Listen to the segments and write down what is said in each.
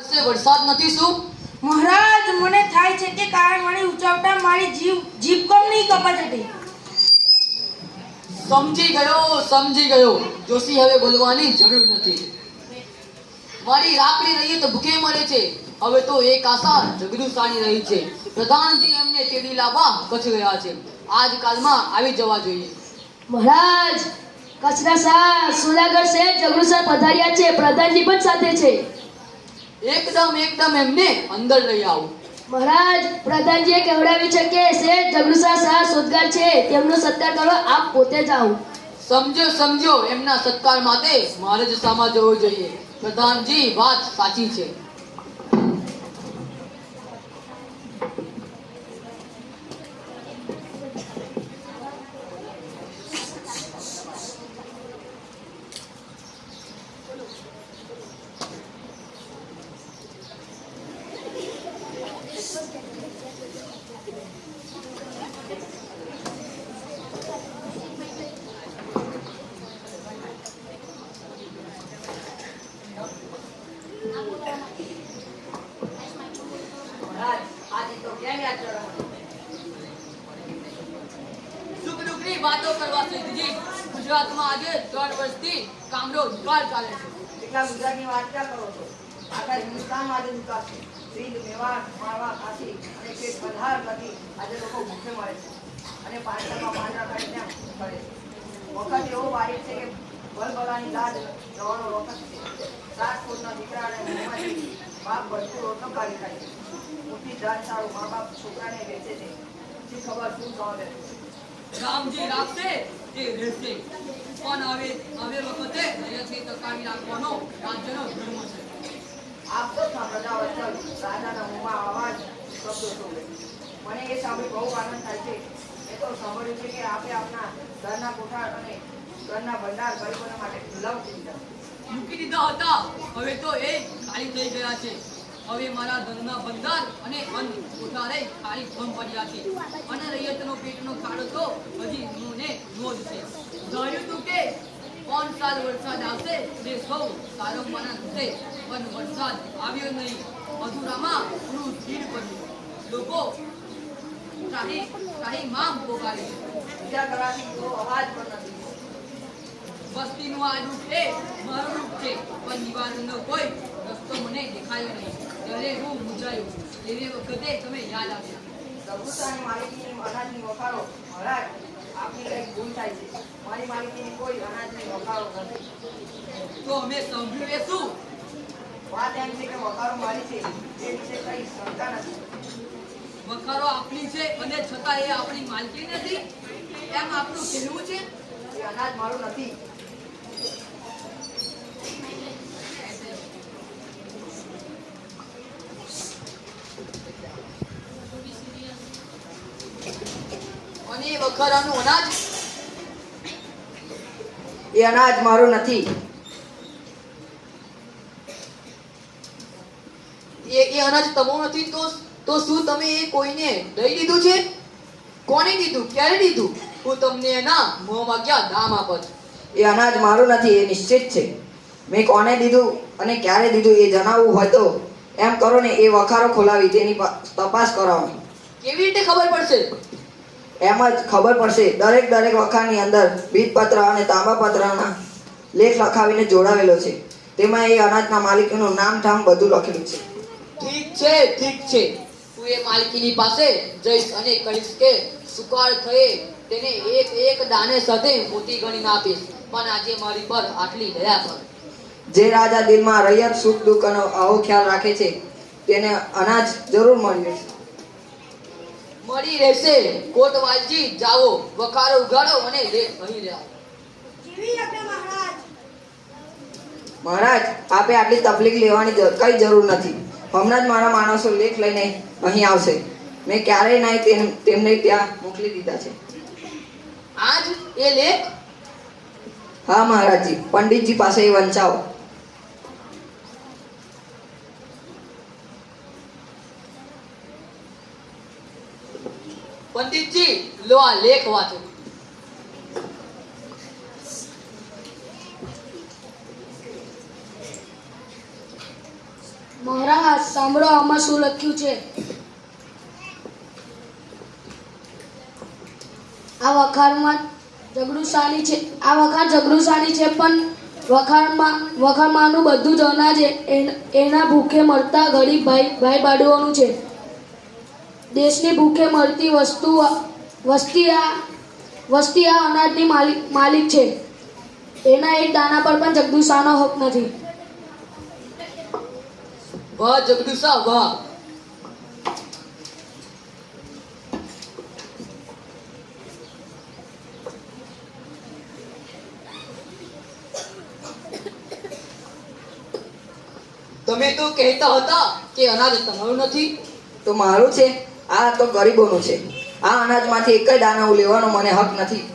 વર્ષે વરસાદ નથી શું? મહારાજ મને થાય છે કે કારણ મને ઉચાવતા મારી જીવ જીભ કમ નહીં કપાત. હતી સમજી ગયો સમજી ગયો. જોશી હવે બોલવાની જરૂર નથી. મારી રાખડી રહી તો ભૂખે મરે છે. હવે તો એક આશા જગડું સારી રહી છે. પ્રધાનજી એમને તેડી લાવવા કચ્છ ગયા છે. આજકાલમાં આવી જવા જોઈએ. મહારાજ કચરા સા સુલાગર શેઠ જગરુસા પધાર્યા છે. પ્રધાનજી પણ સાથે છે. એકદમ એકદમ એમને અંદર લઈ આવો. મહારાજ પ્રધાનજીએ કહેવડાવ્યું છે કે શેઠ જગનુસા શાહ સોદગાર છે તેમનો સત્કાર કરો આપ પોતે જાઓ. સમજો સમજો એમના સત્કાર માટે મારે જ સામા જવો જોઈએ. પ્રધાનજી વાત સાચી છે. સુખ વાતો કરવા સિદ્ધજી ગુજરાતમાં આજે ત્રણ વર્ષથી કામનો દુકાળ ચાલે છે. એટલા ગુજરાતની વાત ક્યાં કરો છો? આખા હિન્દુસ્તાનમાં આજે દુકાળ છે. સિંધ મેવાડ માળવા કાશી અને તે પધાર લગી આજે લોકો ભૂખે મળે છે. અને પાંજરામાં પાંજરા કાઢી ત્યાં કરે છે. વખત એવો વાયક છે કે ભલભલાની લાજ જવાનો વખત છે. સાત કોટના દીકરા અને મોંમાંથી બાપ ભરપૂર રોટલો કાઢી ખાય છે. મોટી જાત સારું મા બાપ છોકરાને વેચે છે. જે ખબર શું થવા દે રામજી રાખશે તે રહેશે. પણ હવે હવે વખતે રયતને ટકાવી રાખવાનો રાજ્યનો ધર્મ છે. આપ પ્રજા વત્સલ રાજાના મોંમાં અવાજ શબ્દો શોભે મને એ સાંભળી બહુ આનંદ થાય છે. એ તો સાંભળ્યું છે કે આપણે આપણા ઘરના કોઠાર અને ઘરના ભંડાર ગરીબોને માટે ખુલ્લા મૂકી દીધા. મૂકી દીધા હતા. હવે તો એ ખાલી થઈ ગયા છે. હવે મારા ધનના ભંડાર અને અન્ન ઉઠારે ખાલી ભમ પડ્યા છે. અને રૈયતનો પેટનો ખાડો તો હજી નોને નોંધ છે. ધાર્યું તું કે પાંચ સાલ વરસાદ આવશે તે સૌ સારો માનસ થશે. પણ વરસાદ આવ્યો નહીં. મધુરામાં પૂરું ધીર પડ્યું લોકો શાહી શાહી માં પોકારે વિચાર કરવાથી તો અવાજ પણ નથી. વસ્તીનું આ રૂપ છે મારું રૂપ છે. પણ નિવારણનો કોઈ રસ્તો મને દેખાયો નહીં. ત્યારે હું મૂંઝાયો એવી વખતે તમે યાદ આવ્યા. પ્રભુતાની માલિકીની અનાજની વખારો મહારાજ આપની કંઈક ભૂલ થાય છે. મારી માલિકીની કોઈ અનાજની વખારો નથી. તો અમે સાંભળ્યું એ શું વાત એમ છે કે વખારો મારી છે. એ વિશે કંઈ શંકા નથી. વખારો આપણી છે અને છતાં એ આપણી માલકી નથી. એમ આપણું કહેવું છે? અનાજ મારું નથી. અને અનાજ? એ અનાજ મારું નથી. એ એ અનાજ તમારું નથી તો તો શું તમે એ કોઈને દઈ દીધું છે? કોને દીધું? ક્યારે દીધું? હું તમને એના મોં વાગ્યા દામ આપત. એ અનાજ મારું નથી એ નિશ્ચિત છે. મેં કોને દીધું અને ક્યારે દીધું એ જણાવવું હોય તો એમ કરો ને એ વખારો ખોલાવી તેની તપાસ કરાવો. કેવી રીતે ખબર પડશે? એમ જ ખબર પડશે. દરેક દરેક વખાણની અંદર બીજપત્ર અને તાંબાપત્રના લેખ લખાવીને જોડાવેલો છે. તેમાં એ અનાજના માલિકનું નામ ઠામ બધું લખેલું છે. ઠીક છે ઠીક છે. તું એ માલિકીની પાસે જઈશ અને કહીશ કે સુકાળ થયે તેને એક એક દાને સાથે મોટી ગણીને આપીશ. પણ આજે મારી પર આટલી દયા કર. જે રાજા દિલમાં રૈયત સુખ દુઃખનો આવો ખ્યાલ રાખે છે તેને અનાજ જરૂર મળ્યું છે મળી રહેશે. કોટવાલજી જાઓ વખારો ઉગાડો અને લેખ અહીં રહ્યા મહારાજ? મહારાજ આપે આટલી તકલીફ લેવાની જ- કઈ જરૂર નથી. હમણાં જ મારા માણસો લેખ લઈને અહીં આવશે. મેં ક્યારેય નહીં તેમ- તેમને ત્યાં મોકલી દીધા છે. આજ એ લેખ? હા મહારાજજી પંડિતજી પાસે એ વંચાવો. પંડિતજી, લો આ લેખ વાંચો. મહારાજ, સાંભળો, આમાં શું લખ્યું છે. આ વખાણમાં જગડુસાની છે, આ વખાણ જગડુસાની છે, પણ વખાણમાં, વખાણમાંનું બધું જ અનાજ એના ભૂખે મળતા ગરીબ ભાઈ ભાઈ બાડુઓનું છે. દેશની ભૂખે મળતી વસ્તુ વસ્તી આ વસ્તી આ અનાજની માલિક માલિક છે. એના એક દાના પર પણ જગદુશાનો હક નથી. વાહ જગદુશા વાહ. તમે તો કહેતા હતા કે અનાજ તમારું નથી. તો મારું છે. આ તો ગરીબોનું છે. આ અનાજમાંથી એક જ દાણા લેવાનો મને હક નથી.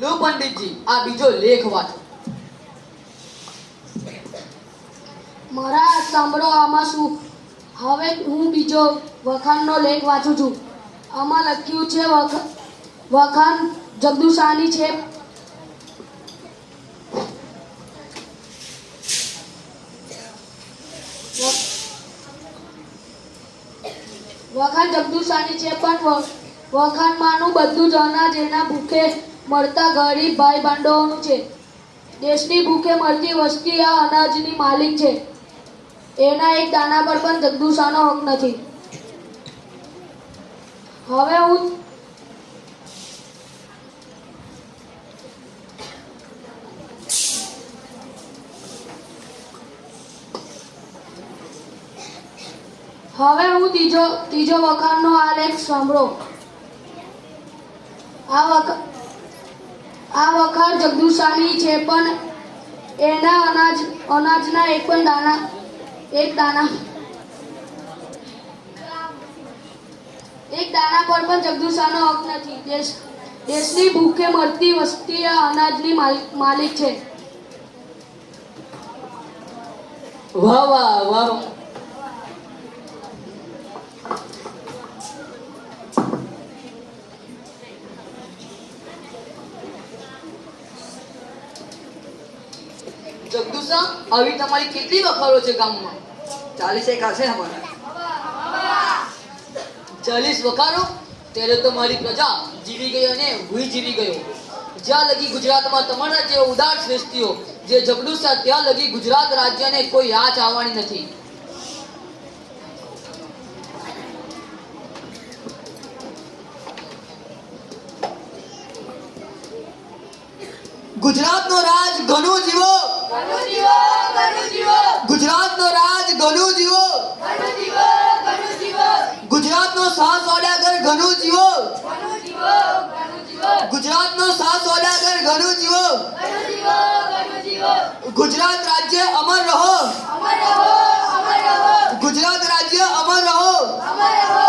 લો પંડિતજી આ બીજો લેખ વાંચો. મારા સાંભળો આમાં શું? હવે હું બીજો વખાણનો લેખ વાંચું છું. આમાં લખ્યું છે વખ- વખાણ જગદુસાની છે. વખાણ જગદુસાની છે પણ વખાણમાંનું બધું જ અનાજ ભૂખે મળતા ગરીબ ભાઈ બાંડવોનું છે. દેશની ભૂખે મળતી વસ્તી આ અનાજની માલિક છે. એના એક દાના પર પણ જગદુશાનો હક નથી. હવે હું હવે હું ત્રીજો ત્રીજો વખાણનો આ લેખ સાંભળો. આ વખા, આ વખાણ જગદુશાની છે, પણ એના અનાજ, અનાજના એક પણ દાણા, એક દાણા એક દાણા પર પણ જગદુશાનો હક નથી. દેશ, દેશની ભૂખે મળતી વસ્તી અનાજની માલિક છે. વાહ વાહ વાહ. જગદુસા આવી તમારી કેટલી વખારો છે ગામમાં? ચાલીસ એક હશે અમારા. ચાલીસ વખારો? ત્યારે તો મારી પ્રજા જીવી ગઈ અને હું જીવી ગયો. જ્યાં લગી ગુજરાતમાં તમારા જે ઉદાર શ્રેષ્ઠીઓ, જે જગડુસા, ત્યાં લગી ગુજરાત રાજ્યને કોઈ આંચ આવવાની નથી. ગુજરાતનો રાજ ઘણો જીવો. ગુજરાતનો રાજ ઘનુ જીવો ગુજરાતનો શાહ સોદાગર ઘનુ જીવો ગુજરાતનો શાહ સોદાગર ઘનુ જીવો ગુજરાત રાજ્ય અમર રહો. ગુજરાત રાજ્ય અમર રહો. અમર રહો.